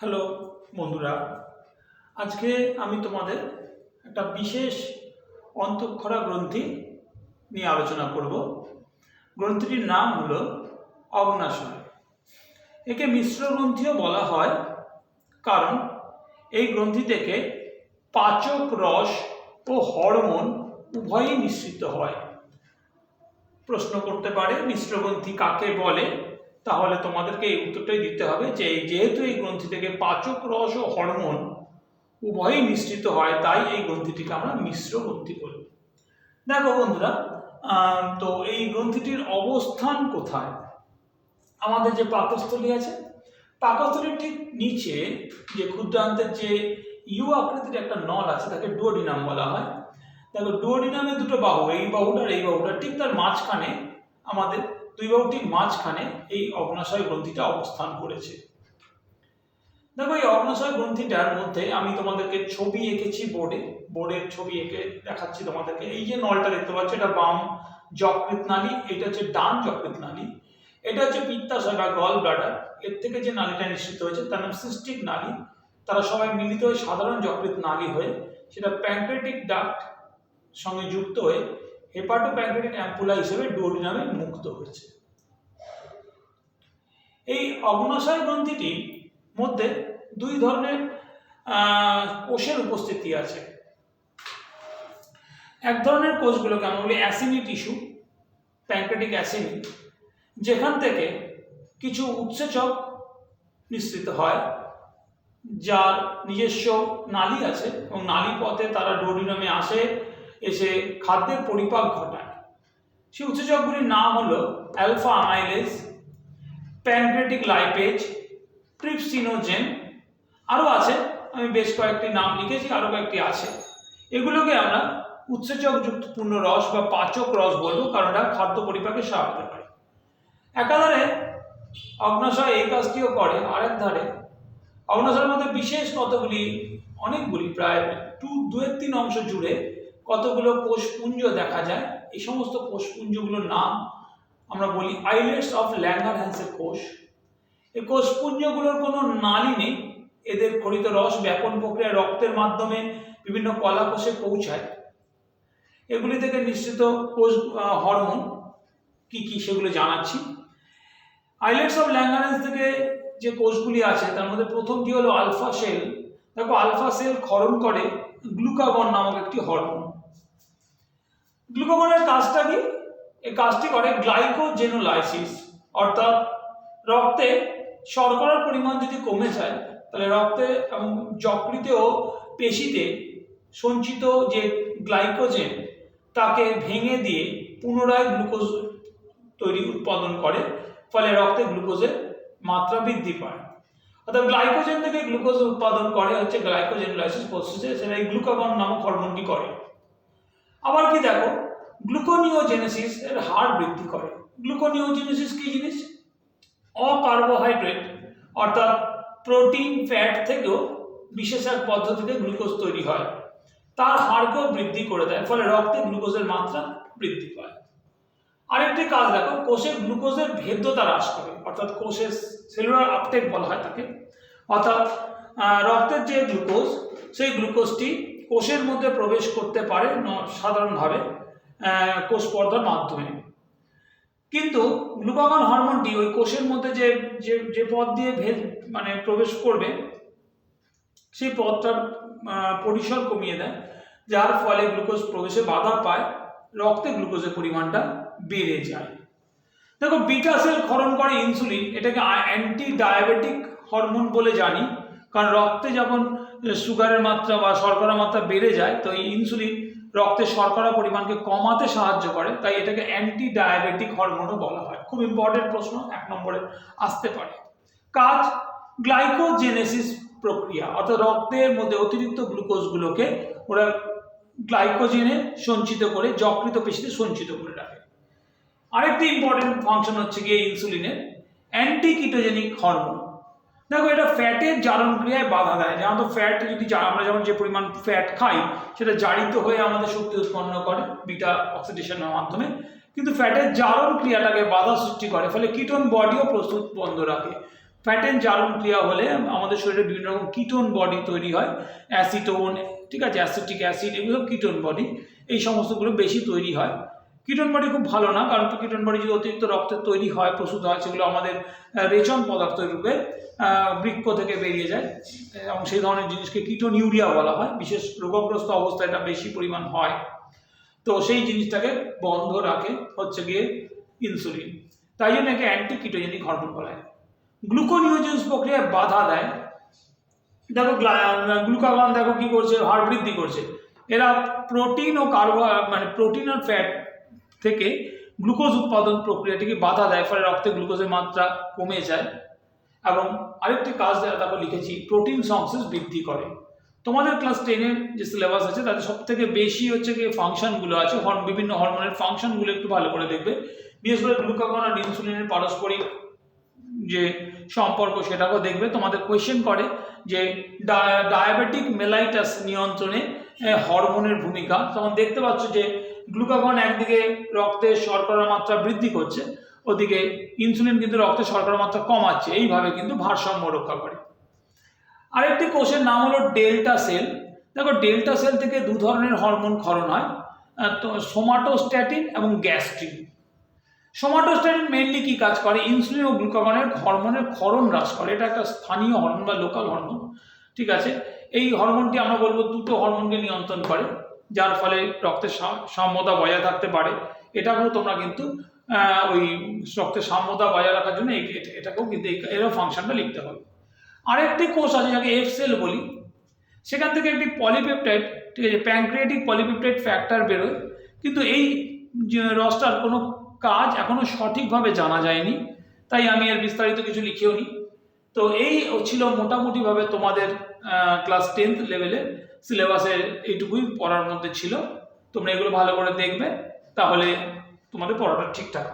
Hello বন্ধুরা, আজকে আমি তোমাদের একটা বিশেষ অন্তঃক্ষরা গ্রন্থি নিয়ে আলোচনা করব। গ্রন্থিটির নাম হলো অগ্নাশয়। একে মিশ্র গ্রন্থিও বলা হয়, কারণ এই গ্রন্থি থেকে পাচক রস ও হরমোন উভয়ই মিশ্রিত হয়। প্রশ্ন করতে পারে, মিশ্র গ্রন্থি কাকে বলে? তাহলে তোমাদেরকে এই উত্তরটাই দিতে হবে যে যেহেতু এই গ্রন্থি থেকে পাচক রস ও হরমোন উভয়ই মিশ্রিত হয়, তাই এই গ্রন্থিটিকে আমরা মিশ্র গ্রন্থি বলি। দেখো বন্ধুরা তো এই গ্রন্থিটির অবস্থান কোথায়? আমাদের যে পাকস্থলী আছে, পাকস্থলীর ঠিক নিচে যে ক্ষুদ্রান্তের যে ইউ আকৃতির একটা নল আছে, তাকে ডুওডিনাম বলা হয়। দেখো ডুওডিনামে দুটো বাহু, এই বাহুটার, এই বাহুটা ঠিক তার মাঝখানে আমাদের দুই বাহু ঠিক মাঝখানে এই অগ্নাশয় গ্রন্থিটা অবস্থান করেছে। দেখো, এই অগ্নাশয় গ্রন্থিটার মধ্যে আমি তোমাদেরকে ছবি এঁকেছি বোর্ডে। বোর্ডের ছবি এঁকে দেখাচ্ছি তোমাদেরকে। এই যে নলটা দেখতে পাচ্ছ, এটা বাম যকৃত নালী, এটা হচ্ছে ডান যকৃত নালী, এটা হচ্ছে পিত্তাশয় বা গল ব্লাডার। এর থেকে যে নালীটা নিঃসৃত হয়েছে, তার নাম সিস্টিক নালী। তারা সবাই মিলিত হয়ে সাধারণ যকৃত নালী হয়ে সেটা প্যাঙ্ক্রেটিক ডাক্ট সঙ্গে যুক্ত হয়ে হেপাটো প্যাঙ্ক্রেটিক অ্যাম্পুলা হিসেবে ডোডিনামে মুক্ত হয়েছে। এই অগ্নাশয় গ্রন্থিটির মধ্যে দুই ধরনের কোষের উপস্থিতি আছে। এক ধরনের কোষগুলোকে আমরা বলি অ্যাসিনি টিস্যু, প্যাঙ্ক্রেটিক অ্যাসিনি, যেখান থেকে কিছু উৎসেচক নিঃসৃত হয়, যার নিজস্ব নালী আছে এবং নালী পথে তারা ডোডিনামে আসে। এসে খাদ্যের পরিপাক ঘটায়। সেই উৎসেচকগুলির নাম হলো alpha amylase pancreatic lipase trypsinogen আরও আছে, আমি বেশ কয়েকটি নাম লিখেছি আরও কয়েকটি আছে। এগুলোকে আমরা উৎসেচকযুক্ত পূর্ণ রস বা পাচক রস বলব, কারণ এটা খাদ্য পরিপাকে সাহায্য করে। একাধারে অগ্নাশয় এই কাজটিও করে, আরেক ধারে অগ্নাশয়ের মধ্যে বিশেষ কতগুলি, অনেকগুলি, প্রায় টু দুয়ের তিন অংশ জুড়ে কতগুলো কোষপুঞ্জ দেখা যায়? এই সমস্ত কোষপুঞ্জগুলোর নাম আমরা বলি আইলেটস অফ ল্যাঙ্গার হ্যান্সের কোষ। এই কোষপুঞ্জগুলোর কোনো নালী নেই। এদের খরিত রস ব্যাপন প্রক্রিয়ায় রক্তের মাধ্যমে বিভিন্ন কলা কোষে পৌঁছায়। এগুলি থেকে নিশ্চিত কোষ হরমোন কি কি সেগুলো জানাচ্ছি। আইলেটস অফ ল্যাঙ্গারেন্স থেকে যে কোষগুলি আছে, তার মধ্যে প্রথমটি হলো আলফা সেল। দেখো, আলফা সেল ক্ষরণ করে গ্লুকাগন নামক একটি হরমোন। গ্লুকাগনের কাজটা কি? এই কাজটি করে গ্লাইকোজেনোলাইসিস। অর্থাৎ রক্তে শর্করার পরিমাণ যদি কমে যায়, তাহলে রক্তে এবং যকৃতে ও পেশিতে সঞ্চিত যে গ্লাইকোজেন, তাকে ভেঙে দিয়ে পুনরায় গ্লুকোজ তৈরি উৎপাদন করে, ফলে রক্তে গ্লুকোজের মাত্রা বৃদ্ধি পায়। অর্থাৎ গ্লাইকোজেন থেকে গ্লুকোজ উৎপাদন করে হচ্ছে গ্লাইকোজেনোলাইসিস প্রসেসে সেটা এই গ্লুকাগন নামক হরমোনটি করে। আবার কি দেখো? গ্লুকোনিওজেনেসিস এর হার বৃদ্ধি করে। গ্লুকোনিওজেনেসিস কি জিনিস? অকার্বোহাইড্রেট, অর্থাৎ প্রোটিন, ফ্যাট থেকেও বিশেষ এক পদ্ধতিতে গ্লুকোজ তৈরি হয়। তার হারকেও বৃদ্ধি করে দেয়, ফলে রক্তে গ্লুকোজের মাত্রা বৃদ্ধি পায়। আরেকটি কাজ দেখো, কোষে গ্লুকোজের ভেদ্যতা হ্রাস করে, অর্থাৎ কোষের সেলুলার আপটেক বলা হয় তাকে। অর্থাৎ রক্তের যে গ্লুকোজ, সেই গ্লুকোজটি কোষের মধ্যে প্রবেশ করতে পারে সাধারণভাবে কোষ পর্দার মাধ্যমে। কিন্তু গ্লুকাগন হরমোনটি ওই কোষের মধ্যে যে যে পথ দিয়ে ভেদ মানে প্রবেশ করবে, সেই পথটার পরিসর কমিয়ে দেয়, যার ফলে গ্লুকোজ প্রবেশে বাধা পায়, রক্তে গ্লুকোজের পরিমাণটা বেড়ে যায়। দেখো বিটা সেল ক্ষরণ করে ইনসুলিন এটাকে অ্যান্টি ডায়াবেটিক হরমোন বলে জানি। কারণ রক্তে যখন সুগারের মাত্রা বা শর্করার মাত্রা বেড়ে যায়, তো এই ইনসুলিন রক্তে শর্করা পরিমাণকে কমাতে সাহায্য করে, তাই এটাকে অ্যান্টি ডায়াবেটিক হরমোনও বলা হয়। খুব ইম্পর্টেন্ট প্রশ্ন, এক নম্বরে আসতে পারে। কাজ গ্লাইকোজেনেসিস প্রক্রিয়া, অর্থাৎ রক্তের মধ্যে অতিরিক্ত গ্লুকোজগুলোকে ওরা গ্লাইকোজেনে সঞ্চিত করে যকৃত পেশিতে সঞ্চিত করে রাখে। আরেকটি ইম্পর্টেন্ট ফাংশন হচ্ছে গিয়ে ইনসুলিনের অ্যান্টি কিটোজেনিক হরমোন দেখো, এটা ফ্যাটের জারণ ক্রিয়ায় বাধা দেয়। যেমন তো ফ্যাট যদি আমরা যেমন যে পরিমাণ ফ্যাট খাই, সেটা জারিত হয়ে আমাদের শক্তি উৎপন্ন করে, বিটা অক্সিডেশনের মাধ্যমে। কিন্তু ফ্যাটের জারণ ক্রিয়াটাকে বাধা সৃষ্টি করে, ফলে কিটোন বডিও প্রস্তুত বন্ধ রাখে। ফ্যাটের জারণ ক্রিয়া হলে আমাদের শরীরে বিভিন্ন রকম কিটোন বডি তৈরি হয়, অ্যাসিটোন, ঠিক আছে, অ্যাসিটিক অ্যাসিড, এগুলো কিটোন বডি, এই সমস্তগুলো বেশি তৈরি হয়। কিটোন বডি খুব ভালো না, কারণ কিটোন বডি যদি অতিরিক্ত রক্তের তৈরি হয় প্রস্তুত হয়, সেগুলো আমাদের রেচন পদার্থের রূপে বৃক্ষ থেকে বেরিয়ে যায়। এবং সেই ধরনের জিনিসকে কিটোন ইউরিয়া বলা হয়। বিশেষ রোগগ্রস্ত অবস্থায় এটা বেশি পরিমাণ হয়। তো সেই জিনিসটাকে বন্ধ রাখে হচ্ছে গিয়ে ইনসুলিন তাই জন্য একে অ্যান্টি কিটোজেনিক হরমোন বলা হয়। গ্লুকোনিওজেন্স প্রক্রিয়ায় বাধা দেয়। দেখো গ্লুকাগন দেখো কি করছে, হাড় বৃদ্ধি করছে। এরা প্রোটিন ও কার্বো মানে প্রোটিন আর ফ্যাট থেকে গ্লুকোজ উৎপাদন প্রক্রিয়াটিকে বাধা দেয়, ফলে রক্তে গ্লুকোজের মাত্রা কমে যায়। এবং আরেকটি কাজ দেওয়া দেখো লিখেছি, প্রোটিন সংশ্লেষ বৃদ্ধি করে। তোমাদের ক্লাস টেনের যে সিলেবাস আছে, তাতে সব থেকে বেশি হচ্ছে গিয়ে ফাংশনগুলো আছে বিভিন্ন হরমোনের ফাংশনগুলো একটু ভালো করে দেখবে। বিশেষ করে গ্লুকাগন আর ইনসুলিনের পারস্পরিক যে সম্পর্ক, সেটাকেও দেখবে। তোমাদের কোয়েশ্চেন করে যে ডায়াবেটিক মেলাইটাস নিয়ন্ত্রণে হরমোনের ভূমিকা। তখন দেখতে পাচ্ছ যে গ্লুকাগন একদিকে রক্তে শর্করার মাত্রা বৃদ্ধি করছে, ওদিকে ইনসুলিন কিন্তু রক্তে শর্করার মাত্রা কমাচ্ছে। এইভাবে কিন্তু ভারসাম্য রক্ষা করে। আরেকটি কোষের নাম হলো ডেল্টা সেল। দেখো, ডেল্টা সেল থেকে দু ধরনের হরমোন ক্ষরণ হয় তো সোমাটোস্ট্যাটিন এবং গ্যাস্ট্রিন। সোমাটোস্ট্যাটিন মেনলি কি কাজ করে? ইনসুলিন ও গ্লুকাগনের হরমোনের ক্ষরণ হ্রাস করে। এটা একটা স্থানীয় হরমোন বা লোকাল হরমোন। ঠিক আছে? এই হরমোনটি আমরা বলব দুটো হরমোনকে নিয়ন্ত্রণ করে, যার ফলে রক্তের সাম্যতা বজায় থাকতে পারে। এটাকেও তোমরা কিন্তু ওই রক্তের সাম্যতা বজায় রাখার জন্য এটাকেও কিন্তু এরও ফাংশনটা লিখতে হবে। আরেকটি কোষ আছে যাকে এফ সেল বলি। সেখান থেকে একটি পলিপেপটাইড ঠিক আছে প্যানক্রিয়াটিক পলিপেপটাইড ফ্যাক্টর বেরোয়। কিন্তু এই রসটার কোনো কাজ এখনও সঠিকভাবে জানা যায়নি, তাই আমি এর বিস্তারিত কিছু লিখেও নি তো এই ছিল মোটামুটিভাবে তোমাদের ক্লাস টেন্থ লেভেলে সিলেবাসে এইটুকুই পড়ার মধ্যে ছিল। তোমরা এগুলো ভালো করে দেখবে, তাহলে তোমাদের পড়াটা ঠিকঠাক